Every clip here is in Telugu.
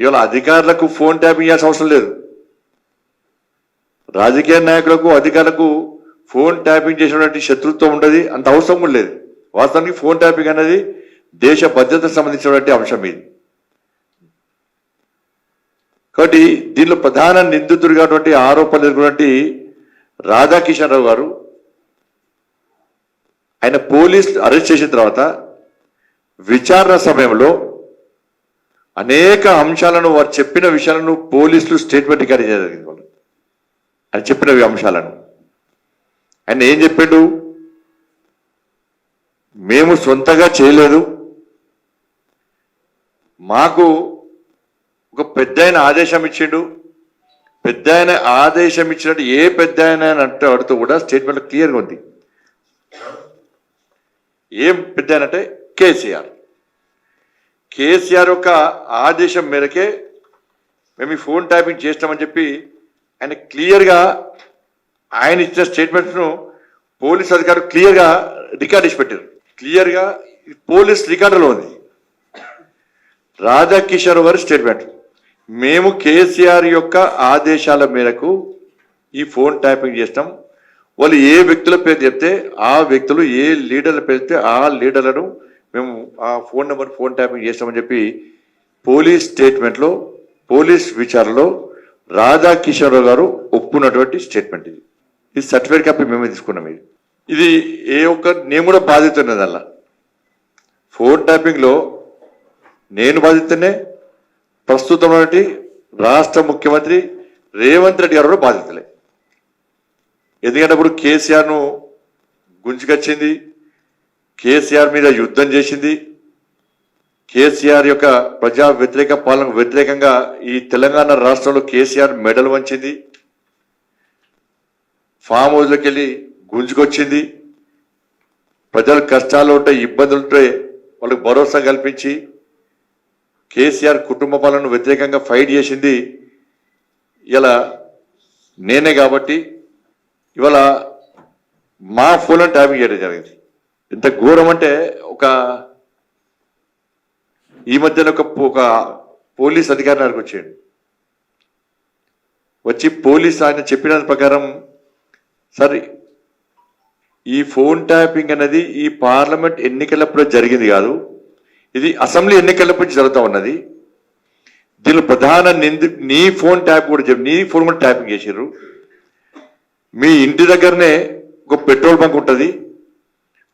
ఇవాళ అధికారులకు ఫోన్ ట్యాపింగ్ ఇవ్వాల్సిన అవసరం లేదు. రాజకీయ నాయకులకు అధికారులకు ఫోన్ ట్యాపింగ్ చేసినటువంటి శత్రుత్వం ఉండదు అంత అవసరం కూడా లేదు. వాస్తవానికి ఫోన్ ట్యాపింగ్ అనేది దేశ భద్రతకు సంబంధించినటువంటి అంశం ఇది. కాబట్టి దీనిలో ప్రధాన నిందితుడిగాటువంటి ఆరోపణలు ఎదుర్కొన్నటువంటి రాధాకిషన్ రావు గారు ఆయన పోలీస్ అరెస్ట్ చేసిన తర్వాత విచారణ సమయంలో అనేక అంశాలను వారు చెప్పిన విషయాలను పోలీసులు స్టేట్మెంట్ రికార్డ్ జరిగింది వాళ్ళు. ఆయన చెప్పిన అంశాలను. ఆయన ఏం చెప్పాడు? మేము సొంతగా చేయలేదు. మాకు ఒక పెద్ద ఆయన ఆదేశం ఇచ్చిండు. పెద్ద ఆయన ఆదేశం ఇచ్చినట్టు ఏ పెద్ద ఆయన అంటే అడుతూ కూడా స్టేట్మెంట్ క్లియర్గా ఉంది. ఏం పెద్ద అంటే కేసీఆర్. కేసీఆర్ యొక్క ఆదేశం మేరకే మేము ఈ ఫోన్ ట్యాపింగ్ చేస్తామని చెప్పి ఆయన క్లియర్గా ఆయన ఇచ్చిన స్టేట్మెంట్స్ను పోలీస్ అధికారులు క్లియర్గా రికార్డ్ ఇచ్చి పెట్టారు. క్లియర్గా పోలీస్ రికార్డులో ఉంది. రాధాకిషోర్ గారి స్టేట్మెంట్. మేము కేసీఆర్ యొక్క ఆదేశాల మేరకు ఈ ఫోన్ ట్యాపింగ్ చేస్తాం. వాళ్ళు ఏ వ్యక్తుల పేరు చెప్తే ఆ వ్యక్తులు ఏ లీడర్ల పేరు చెప్తే ఆ లీడర్లను మేము ఆ ఫోన్ నెంబర్ ఫోన్ ట్యాపింగ్ చేస్తామని చెప్పి పోలీస్ స్టేట్మెంట్లో పోలీస్ విచారణలో రాధాకిషన్ రావు గారు ఒప్పుకున్నటువంటి స్టేట్మెంట్ ఇది. ఇది సర్టిఫికేట్ కాపీ మేమే తీసుకున్నాం ఇది. ఇది ఏ ఒక్క నేను కూడా బాధ్యత ఉన్నది అలా ఫోన్ ట్యాపింగ్లో నేను బాధితున్నే ప్రస్తుతం రాష్ట్ర ముఖ్యమంత్రి రేవంత్ రెడ్డి గారు కూడా బాధితులే. ఎందుకంటే అప్పుడు కేసీఆర్ను గుంజుకొచ్చింది కేసీఆర్ మీద యుద్ధం చేసింది. కేసీఆర్ యొక్క ప్రజా వ్యతిరేక పాలనకు వ్యతిరేకంగా ఈ తెలంగాణ రాష్ట్రంలో కేసీఆర్ మెడల్ వంచింది. ఫామ్ హౌస్లోకి వెళ్ళి గుంజుకొచ్చింది. ప్రజలు కష్టాలు ఉంటే ఇబ్బందులు ఉంటే వాళ్ళకి భరోసా కల్పించి కేసీఆర్ కుటుంబ పాలనను వ్యతిరేకంగా ఫైట్ చేసింది. ఇలా నేనే కాబట్టి ఇవాళ మా ఫోన్ ట్యాపింగ్ చేయడం జరిగింది. ఎంత ఘోరం అంటే ఒక ఈ మధ్యన ఒక ఒక పోలీస్ అధికారి నాకు వచ్చాడు. వచ్చి పోలీస్ ఆయన చెప్పిన ప్రకారం సరే ఈ ఫోన్ ట్యాపింగ్ అనేది ఈ పార్లమెంట్ ఎన్నికలప్పుడు జరిగింది కాదు. ఇది అసెంబ్లీ ఎన్నికలప్పుడు జరుగుతూ ఉన్నది. దీనిలో ప్రధాన నింది నీ ఫోన్ ట్యాప్ కూడా చెప్పి నీ ఫోన్ కూడా ట్యాపింగ్ చేసారు మీ ఇంటి దగ్గరనే ఒక పెట్రోల్ బంక్ ఉంటుంది.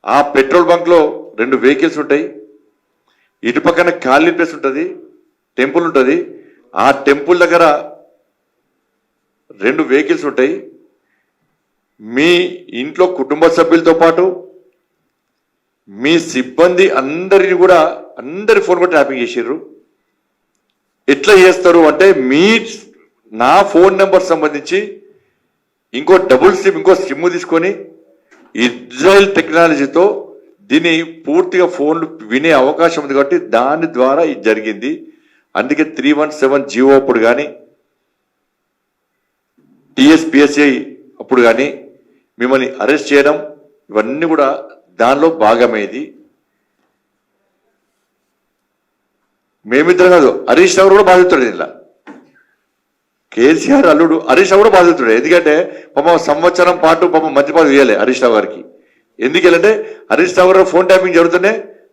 ఆ పెట్రోల్ బంక్లో రెండు వెహికల్స్ ఉంటాయి. ఇటు పక్కన ఖాళీ ప్లేస్ ఉంటుంది టెంపుల్ ఉంటుంది. ఆ టెంపుల్ దగ్గర రెండు వెహికల్స్ ఉంటాయి. మీ ఇంట్లో కుటుంబ సభ్యులతో పాటు మీ సిబ్బంది అందరిని కూడా అందరి ఫోన్ కూడా ట్యాపింగ్ చేసారు ఎట్లా చేస్తారు అంటే మీ నా ఫోన్ నెంబర్ సంబంధించి ఇంకో డబుల్ సిమ్ ఇంకో సిమ్ తీసుకొని ఇజ్రాయెల్ టెక్నాలజీతో దీన్ని పూర్తిగా ఫోన్లు వినే అవకాశం ఉంది కాబట్టి దాని ద్వారా ఇది జరిగింది. అందుకే త్రీ వన్ సెవెన్ జియో అప్పుడు కానీ టిఎస్పిఎస్ఐ అప్పుడు కానీ మిమ్మల్ని అరెస్ట్ చేయడం ఇవన్నీ కూడా దానిలో భాగమేది. మేమిద్దరం కాదు హరీష్ రావు కూడా బాధితుడు ఇలా కేసీఆర్ అల్లుడు హరీష్ రావు కూడా బాధితుడు ఎందుకంటే పాపం సంవత్సరం పాటు పాపం మంత్రి పదవి హరీష్ రావు గారికి. ఎందుకంటే హరీష్ రావు గారు ఫోన్ ట్యాపింగ్ జరుగుతూనే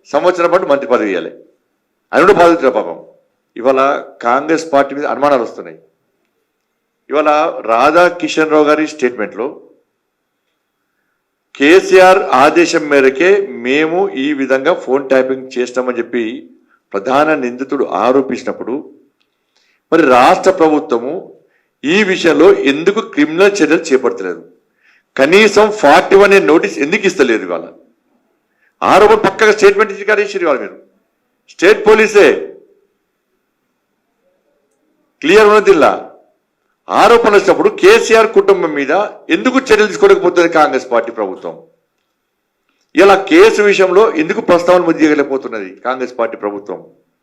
సంవత్సరం పాటు మంత్రి పదవి ఇవ్వాలి ఆయన కూడా బాధితుడు పాపం. ఇవాళ కాంగ్రెస్ పార్టీ మీద అనుమానాలు వస్తున్నాయి. ఇవాళ రాధా కిషన్ రావు గారి స్టేట్మెంట్లో కేసీఆర్ ఆదేశం మేరకే మేము ఈ విధంగా ఫోన్ ట్యాపింగ్ చేస్తామని చెప్పి ప్రధాన నిందితుడు ఆరోపించినప్పుడు మరి రాష్ట్ర ప్రభుత్వము ఈ విషయంలో ఎందుకు క్రిమినల్ చర్యలు చేపడతలేదు కనీసం ఫార్టీ వన్ నోటీస్ ఎందుకు ఇస్తలేదు ఇవాళ? ఆరోపణ పక్కగా స్టేట్మెంట్ ఇచ్చి కడేసారు ఇవాళ మీరు. స్టేట్ పోలీసే. క్లియర్ ఉన్నదిలా ఆరోపణలు వచ్చినప్పుడు కేసీఆర్ కుటుంబం మీద ఎందుకు చర్యలు తీసుకోలేకపోతుంది కాంగ్రెస్ పార్టీ ప్రభుత్వం? ఇలా కేసు విషయంలో ఎందుకు ప్రస్తావన చేయలేకపోతున్నది కాంగ్రెస్ పార్టీ ప్రభుత్వం?